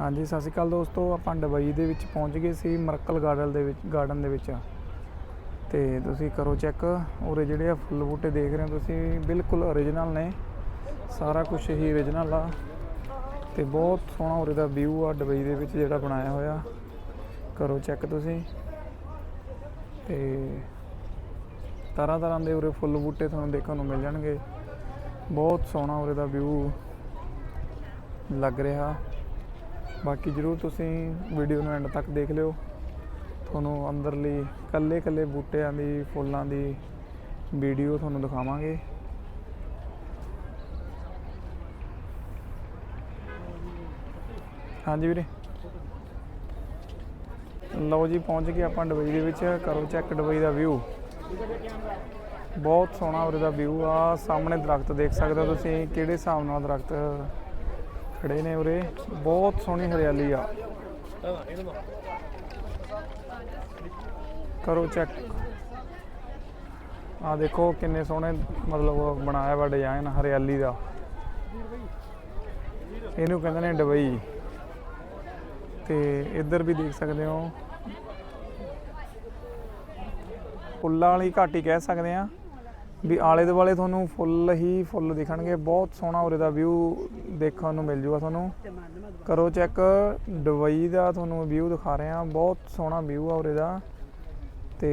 ਹਾਂਜੀ, ਸਤਿ ਸ਼੍ਰੀ ਅਕਾਲ ਦੋਸਤੋ। ਆਪਾਂ ਦੁਬਈ ਦੇ ਵਿੱਚ ਪਹੁੰਚ ਗਏ ਸੀ ਮਰਕਲ ਗਾਰਡਨ ਦੇ ਵਿੱਚ, ਗਾਰਡਨ ਦੇ ਵਿੱਚ। ਤੇ ਤੁਸੀਂ ਕਰੋ ਚੈੱਕ, ਉਰੇ ਜਿਹੜੇ ਆ ਫੁੱਲ ਬੂਟੇ ਦੇਖ ਰਹੇ ਹੋ ਤੁਸੀਂ, ਬਿਲਕੁਲ ਓਰੀਜਨਲ ਨੇ। ਸਾਰਾ ਕੁਝ ਹੀ ਓਰੀਜਨਲ ਆ। ਤੇ ਬਹੁਤ ਸੋਹਣਾ ਉਰੇ ਦਾ ਵਿਊ ਆ ਦੁਬਈ ਦੇ ਵਿੱਚ ਜਿਹੜਾ ਬਣਾਇਆ ਹੋਇਆ। ਕਰੋ ਚੈੱਕ ਤੁਸੀਂ। ਤੇ ਤਰ੍ਹਾਂ ਤਰ੍ਹਾਂ ਦੇ ਉਰੇ ਫੁੱਲ ਬੂਟੇ ਤੁਹਾਨੂੰ ਦੇਖਣ ਨੂੰ ਮਿਲ ਜਾਣਗੇ। ਬਹੁਤ ਸੋਹਣਾ ਉਰੇ ਦਾ ਵਿਊ ਲੱਗ ਰਿਹਾ। ਬਾਕੀ ਜਰੂਰ ਤੁਸੀਂ ਵੀਡੀਓ ਨੂੰ ਐਂਡ ਤੱਕ ਦੇਖ ਲਿਓ। ਤੁਹਾਨੂੰ ਅੰਦਰਲੀ ਕੱਲੇ ਕੱਲੇ ਬੂਟਿਆਂ ਦੀ, ਫੁੱਲਾਂ ਦੀ ਵੀਡੀਓ ਤੁਹਾਨੂੰ ਦਿਖਾਵਾਂਗੇ। ਹਾਂਜੀ ਵੀਰੇ। ਲਓ ਜੀ, ਪਹੁੰਚ ਗਏ ਆਪਾਂ ਦੁਬਈ ਦੇ ਵਿੱਚ। ਕਰੋ ਚੈੱਕ ਦੁਬਈ ਦਾ ਵਿਊ ਬਹੁਤ ਸੋਹਣਾ ਉਰੇ ਦਾ ਵਿਊ ਆ। ਸਾਹਮਣੇ ਦਰਖਤ ਦੇਖ ਸਕਦੇ ਹੋ ਤੁਸੀਂ। ਕਿਹੜੇ ਹਿਸਾਬ ਨਾਲ ਦਰਖਤ ਖੜੇ ਨੇ ਉਰੇ। ਬਹੁਤ ਸੋਹਣੀ ਹਰਿਆਲੀ ਆ। ਕਰੋ ਚੈੱਕ ਆ ਦੇਖੋ ਕਿੰਨੇ ਸੋਹਣੇ ਮਤਲਬ ਬਣਾਇਆ ਵਾ ਡਿਜ਼ਾਈਨ ਹਰਿਆਲੀ ਦਾ। ਇਹਨੂੰ ਕਹਿੰਦੇ ਨੇ ਦੁਬਈ ਤੇ ਇੱਧਰ ਵੀ ਦੇਖ ਸਕਦੇ ਹੋ। ਫੁੱਲਾਂ ਵਾਲੀ ਘਾਟੀ ਕਹਿ ਸਕਦੇ ਆ ਵੀ ਆਲੇ ਦੁਆਲੇ ਤੁਹਾਨੂੰ ਫੁੱਲ ਹੀ ਫੁੱਲ ਦਿਖਣਗੇ, ਬਹੁਤ ਸੋਹਣਾ ਉਰੇ ਦਾ ਵਿਊ ਦੇਖਣ ਨੂੰ ਮਿਲ ਜੂਗਾ ਤੁਹਾਨੂੰ। ਕਰੋ ਚੈੱਕ ਦੁਬਈ ਦਾ ਤੁਹਾਨੂੰ ਵਿਊ ਦਿਖਾ ਰਹੇ ਆ ਬਹੁਤ ਸੋਹਣਾ ਵਿਊ ਆ ਉਰੇ ਦਾ। ਤੇ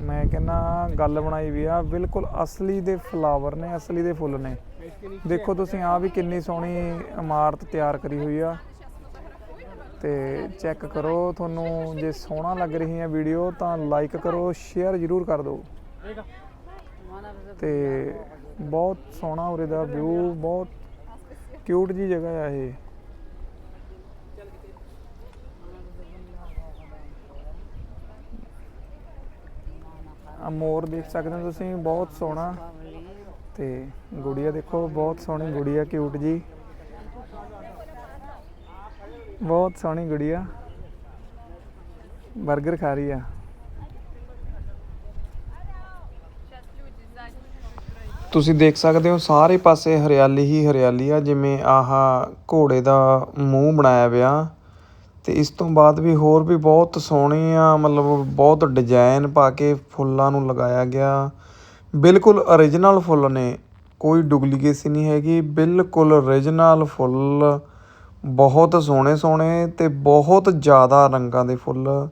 ਮੈਂ ਕਹਿੰਨਾ ਗੱਲ ਬਣਾਈ ਵੀ ਆ, ਬਿਲਕੁਲ ਅਸਲੀ ਦੇ ਫਲਾਵਰ ਨੇ, ਅਸਲੀ ਦੇ ਫੁੱਲ ਨੇ। ਦੇਖੋ ਤੁਸੀਂ ਆ ਵੀ ਕਿੰਨੀ ਸੋਹਣੀ ਇਮਾਰਤ ਤਿਆਰ ਕਰੀ ਹੋਈ ਆ। ਤੇ ਚੈੱਕ ਕਰੋ, ਤੁਹਾਨੂੰ ਜੇ ਸੋਹਣਾ ਲੱਗ ਰਹੀ ਹੈ ਵੀਡੀਓ ਤਾਂ ਲਾਈਕ ਕਰੋ ਸ਼ੇਅਰ ਜ਼ਰੂਰ ਕਰ ਦਿਓ। ਤੇ ਬਹੁਤ ਸੋਹਣਾ ਉਰੇ ਦਾ ਵਿਊ, ਬਹੁਤ ਕਿਊਟ ਜੀ ਜਗ੍ਹਾ ਆ ਇਹ। ਆ ਮੋਰ ਦੇਖ ਸਕਦੇ ਹੋ ਤੁਸੀਂ, ਬਹੁਤ ਸੋਹਣਾ। ਤੇ ਗੁੜੀਆ ਦੇਖੋ, ਬਹੁਤ ਸੋਹਣੀ ਗੁੜੀਆ ਕਿਊਟ ਜੀ ਬਹੁਤ ਸੋਹਣੀ ਗੁੜੀਆ। 버ਗਰ ਖਾ ਰਹੀ ਆ। ਤੁਸੀਂ ਦੇਖ ਸਕਦੇ ਹੋ, ਸਾਰੇ ਪਾਸੇ ਹਰਿਆਲੀ ਹੀ ਹਰਿਆਲੀ ਆ, ਜਿਵੇਂ ਆਹ ਘੋੜੇ ਦਾ ਮੂੰਹ ਬਣਾਇਆ ਪਿਆ ਤੇ ਇਸ ਤੋਂ ਬਾਅਦ ਵੀ ਹੋਰ ਵੀ ਬਹੁਤ ਸੋਹਣੀਆਂ ਮਤਲਬ ਬਹੁਤ ਡਿਜ਼ਾਈਨ ਪਾ ਕੇ ਫੁੱਲਾਂ ਨੂੰ ਲਗਾਇਆ ਗਿਆ। ਬਿਲਕੁਲ origignal ਫੁੱਲ ਨੇ, ਕੋਈ ਡੁਪਲੀਕੇਸੀ ਨਹੀਂ ਹੈਗੀ, ਬਿਲਕੁਲ origignal ਫੁੱਲ। ਬਹੁਤ ਸੋਹਣੇ ਸੋਹਣੇ ਤੇ ਬਹੁਤ ਜ਼ਿਆਦਾ ਰੰਗਾਂ ਦੇ ਫੁੱਲ।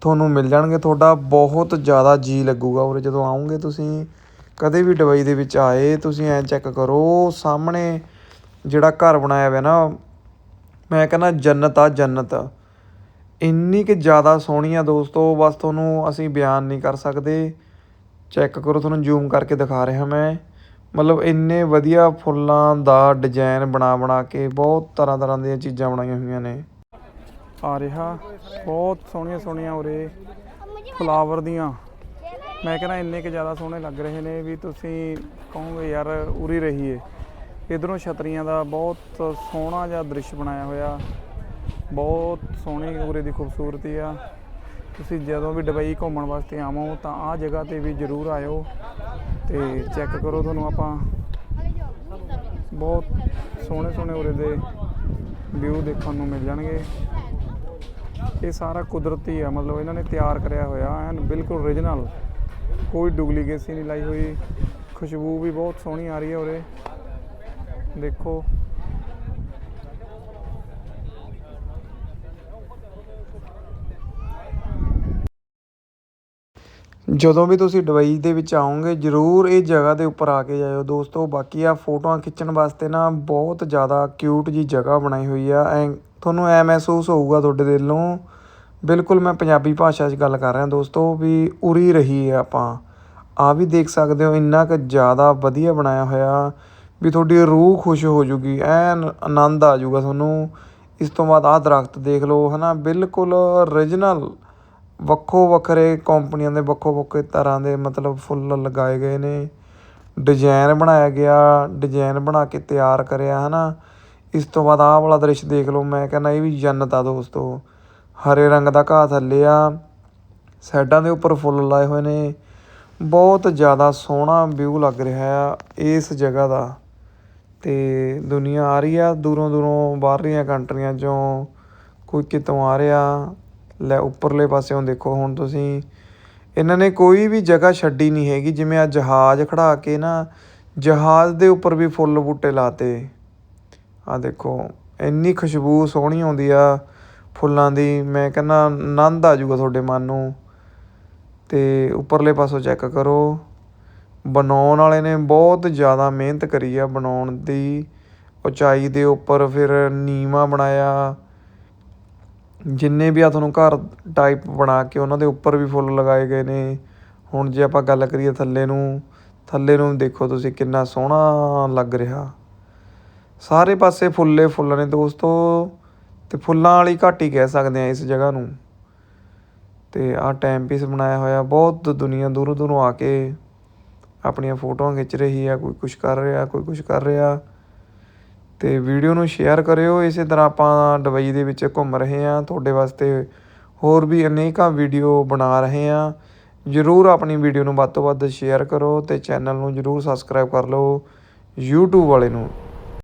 ਤੁਹਾਨੂੰ ਮਿਲ ਜਾਣਗੇ ਤੁਹਾਡਾ, ਬਹੁਤ ਜ਼ਿਆਦਾ ਜੀ ਲੱਗੂਗਾ ਉਰੇ ਜਦੋਂ ਆਉਂਗੇ ਤੁਸੀਂ। ਕਦੇ ਵੀ ਦੁਬਈ ਦੇ ਵਿੱਚ ਆਏ, ਤੁਸੀਂ ਐਂ ਚੈੱਕ ਕਰੋ, ਸਾਹਮਣੇ ਜਿਹੜਾ ਘਰ ਬਣਾਇਆ ਹੋਇਆ ਨਾ, ਮੈਂ ਕਹਿੰਦਾ ਜੰਨਤ ਆ, ਜੰਨਤ। ਇੰਨੀ ਕਿ ਜ਼ਿਆਦਾ ਸੋਹਣੀ ਆ ਦੋਸਤੋ, ਬਸ ਤੁਹਾਨੂੰ ਅਸੀਂ ਬਿਆਨ ਨਹੀਂ ਕਰ ਸਕਦੇ। ਚੈੱਕ ਕਰੋ, ਤੁਹਾਨੂੰ ਜ਼ੂਮ ਕਰਕੇ ਦਿਖਾ ਰਿਹਾ ਮੈਂ। ਮਤਲਬ ਇੰਨੇ ਵਧੀਆ ਫੁੱਲਾਂ ਦਾ ਡਿਜ਼ਾਈਨ ਬਣਾ ਬਣਾ ਕੇ ਬਹੁਤ ਤਰ੍ਹਾਂ ਤਰ੍ਹਾਂ ਦੀਆਂ ਚੀਜ਼ਾਂ ਬਣਾਈਆਂ ਹੋਈਆਂ ਨੇ। ਆ ਰਿਹਾ, ਬਹੁਤ ਸੋਹਣੀਆਂ ਸੋਹਣੀਆਂ ਉਰੇ ਫਲਾਵਰ ਦੀਆਂ। ਮੈਂ ਕਹਿੰਦਾ ਇੰਨੇ ਕਿ ਜ਼ਿਆਦਾ ਸੋਹਣੇ ਲੱਗ ਰਹੇ ਨੇ ਵੀ ਤੁਸੀਂ ਕਹੋਗੇ ਯਾਰ ਉਰੀ ਰਹੀਏ। ਇਧਰੋਂ ਛਤਰੀਆਂ ਦਾ ਬਹੁਤ ਸੋਹਣਾ ਜਿਹਾ ਦ੍ਰਿਸ਼ ਬਣਾਇਆ ਹੋਇਆ। ਬਹੁਤ ਸੋਹਣੀ ਉਰੇ ਦੀ ਖੂਬਸੂਰਤੀ ਆ। ਤੁਸੀਂ ਜਦੋਂ ਵੀ ਦੁਬਈ ਘੁੰਮਣ ਵਾਸਤੇ ਆਵੋ ਤਾਂ ਆਹ ਜਗ੍ਹਾ ਤੇ ਵੀ ਜ਼ਰੂਰ ਆਇਓ ਤੇ ਚੈੱਕ ਕਰੋ ਤੁਹਾਨੂੰ ਆਪਾਂ। ਬਹੁਤ ਸੋਹਣੇ ਸੋਹਣੇ ਉਰੇ ਦੇ ਵਿਊ ਦੇਖਣ ਨੂੰ ਮਿਲ ਜਾਣਗੇ। ਇਹ ਸਾਰਾ ਕੁਦਰਤੀ ਆ, ਮਤਲਬ ਇਹਨਾਂ ਨੇ ਤਿਆਰ ਕਰਿਆ ਹੋਇਆ ਐਨ ਬਿਲਕੁਲ ਓਰੀਜਨਲ ਕੋਈ ਡੁਪਲੀਕੇਸੀ ਨਹੀਂ ਲਾਈ ਹੋਈ। ਖੁਸ਼ਬੂ ਵੀ ਬਹੁਤ ਸੋਹਣੀ ਆ ਰਹੀ ਹੈ ਉਰੇ। ਦੇਖੋ। ਜਦੋਂ ਵੀ ਤੁਸੀਂ ਦੁਬਈ ਦੇ ਵਿੱਚ ਆਓਗੇ, ਜਰੂਰ ਇਹ ਜਗ੍ਹਾ ਦੇ ਉੱਪਰ ਆ ਕੇ ਜਾਇਓ। ਦੋਸਤੋ, ਬਾਕੀ ਆ ਫੋਟੋਆਂ ਖਿੱਚਣ ਵਾਸਤੇ ਨਾ ਬਹੁਤ ਜ਼ਿਆਦਾ ਕਿਊਟ ਜੀ ਜਗ੍ਹਾ ਬਣਾਈ ਹੋਈ ਆ। ਐ, ਤੁਹਾਨੂੰ ਐ ਮਹਿਸੂਸ ਹੋਊਗਾ ਤੁਹਾਡੇ ਦਿਲੋਂ ਬਿਲਕੁਲ ਮੈਂ ਪੰਜਾਬੀ ਭਾਸ਼ਾ 'ਚ ਗੱਲ ਕਰ ਰਿਹਾ ਦੋਸਤੋ ਵੀ ਉਰੀ ਰਹੀ ਹੈ ਆਪਾਂ। ਆ ਵੀ ਦੇਖ ਸਕਦੇ ਹੋ ਇੰਨਾ ਕੁ ਜ਼ਿਆਦਾ ਵਧੀਆ ਬਣਾਇਆ ਹੋਇਆ ਵੀ ਤੁਹਾਡੀ ਰੂਹ ਖੁਸ਼ ਹੋ ਜੂਗੀ, ਐਨ ਆਨੰਦ ਆ ਜੂਗਾ ਤੁਹਾਨੂੰ। ਇਸ ਤੋਂ ਬਾਅਦ ਆਹ ਦਰਖਤ ਦੇਖ ਲਓ, ਹਨਾ, ਬਿਲਕੁਲ origignal ਵੱਖੋ ਵੱਖਰੇ ਕੰਪਨੀਆਂ ਦੇ, ਵੱਖੋ ਵੱਖਰੇ ਤਰ੍ਹਾਂ ਦੇ ਮਤਲਬ ਫੁੱਲ ਲਗਾਏ ਗਏ ਨੇ। ਡਿਜ਼ਾਈਨ ਬਣਾਇਆ ਗਿਆ ਡਿਜ਼ਾਈਨ ਬਣਾ ਕੇ ਤਿਆਰ ਕਰਿਆ, ਹਨਾ। ਇਸ ਤੋਂ ਬਾਅਦ ਆਹ ਵਾਲਾ ਦ੍ਰਿਸ਼ ਦੇਖ ਲਓ, ਮੈਂ ਕਹਿੰਦਾ ਇਹ ਵੀ ਜੰਨਤ ਆ ਦੋਸਤੋ। ਹਰੇ ਰੰਗ ਦਾ ਘਾਹ ਥੱਲੇ ਆ। ਸਾਈਡਾਂ ਦੇ ਉੱਪਰ ਫੁੱਲ ਲਾਏ ਹੋਏ ਨੇ। ਬਹੁਤ ਜ਼ਿਆਦਾ ਸੋਹਣਾ ਵਿਊ ਲੱਗ ਰਿਹਾ ਆ ਇਸ ਜਗ੍ਹਾ ਦਾ। ਤੇ ਦੁਨੀਆ ਆ ਰਹੀ ਆ, ਦੂਰੋਂ ਦੂਰੋਂ ਬਾਹਰਲੀਆਂ ਕੰਟਰੀਆਂ 'ਚੋਂ ਕੋਈ ਕਿਤੋਂ ਆ ਰਿਹਾ। ਲੈ ਉੱਪਰਲੇ ਪਾਸਿਓਂ ਦੇਖੋ ਹੁਣ ਤੁਸੀਂ। ਇਹਨਾਂ ਨੇ ਕੋਈ ਵੀ ਜਗ੍ਹਾ ਛੱਡੀ ਨਹੀਂ ਹੈਗੀ, ਜਿਵੇਂ ਆ ਜਹਾਜ਼ ਖੜਾ ਕੇ ਨਾ, ਜਹਾਜ਼ ਦੇ ਉੱਪਰ ਵੀ ਫੁੱਲ ਬੂਟੇ ਲਾਤੇ। ਆ ਦੇਖੋ, ਇੰਨੀ ਖੁਸ਼ਬੂ ਸੋਹਣੀ ਆਉਂਦੀ ਆ। ਫੁੱਲਾਂ ਦੀ, ਮੈਂ ਕਹਿੰਦਾ ਆਨੰਦ ਆ ਜੂਗਾ ਤੁਹਾਡੇ ਮਨ ਨੂੰ। ਅਤੇ ਉੱਪਰਲੇ ਪਾਸੋਂ ਚੈੱਕ ਕਰੋ। ਬਣਾਉਣ ਵਾਲੇ ਨੇ ਬਹੁਤ ਜ਼ਿਆਦਾ ਮਿਹਨਤ ਕਰੀ ਆ ਬਣਾਉਣ ਦੀ। ਉਚਾਈ ਦੇ ਉੱਪਰ ਫਿਰ ਨੀਵਾਂ ਬਣਾਇਆ। ਜਿੰਨੇ ਵੀ ਆ ਤੁਹਾਨੂੰ ਘਰ ਟਾਈਪ ਬਣਾ ਕੇ ਉਹਨਾਂ ਦੇ ਉੱਪਰ ਵੀ ਫੁੱਲ ਲਗਾਏ ਗਏ ਨੇ। ਹੁਣ ਜੇ ਆਪਾਂ ਗੱਲ ਕਰੀਏ ਥੱਲੇ ਨੂੰ ਥੱਲੇ ਨੂੰ ਦੇਖੋ ਤੁਸੀਂ ਕਿੰਨਾ ਸੋਹਣਾ ਲੱਗ ਰਿਹਾ। ਸਾਰੇ ਪਾਸੇ ਫੁੱਲੇ ਫੁੱਲ ਨੇ ਦੋਸਤੋ। ਤੇ ਫੁੱਲਾਂ ਵਾਲੀ ਘਾਟੀ ਕਹਿ ਸਕਦੇ ਆ ਇਸ ਜਗ੍ਹਾ ਨੂੰ। ਤੇ ਆਹ ਟਾਈਮ ਪੀਸ ਬਣਾਇਆ ਹੋਇਆ, ਬਹੁਤ ਦੁਨੀਆ ਦੂਰੋਂ ਦੂਰੋਂ ਆ ਕੇ ਆਪਣੀਆਂ ਫੋਟੋਆਂ ਖਿੱਚ ਰਹੀ ਆ, ਕੋਈ ਕੁਝ ਕਰ ਰਿਹਾ, ਕੋਈ ਕੁਝ ਕਰ ਰਿਹਾ। ਤੇ ਵੀਡੀਓ ਨੂੰ ਸ਼ੇਅਰ ਕਰਿਓ, ਇਸੇ ਤਰ੍ਹਾਂ ਆਪਾਂ ਦੁਬਈ ਦੇ ਵਿੱਚ ਘੁੰਮ ਰਹੇ ਹਾਂ। ਤੁਹਾਡੇ ਵਾਸਤੇ ਹੋਰ ਵੀ ਅਨੇਕਾਂ ਵੀਡੀਓ ਬਣਾ ਰਹੇ ਹਾਂ। ਜਰੂਰ ਆਪਣੀ ਵੀਡੀਓ ਨੂੰ ਵੱਧ ਤੋਂ ਵੱਧ ਸ਼ੇਅਰ ਕਰੋ ਤੇ ਚੈਨਲ ਨੂੰ ਜਰੂਰ ਸਬਸਕ੍ਰਾਈਬ ਕਰ ਲਓ। YouTube ਵਾਲੇ ਨੂੰ।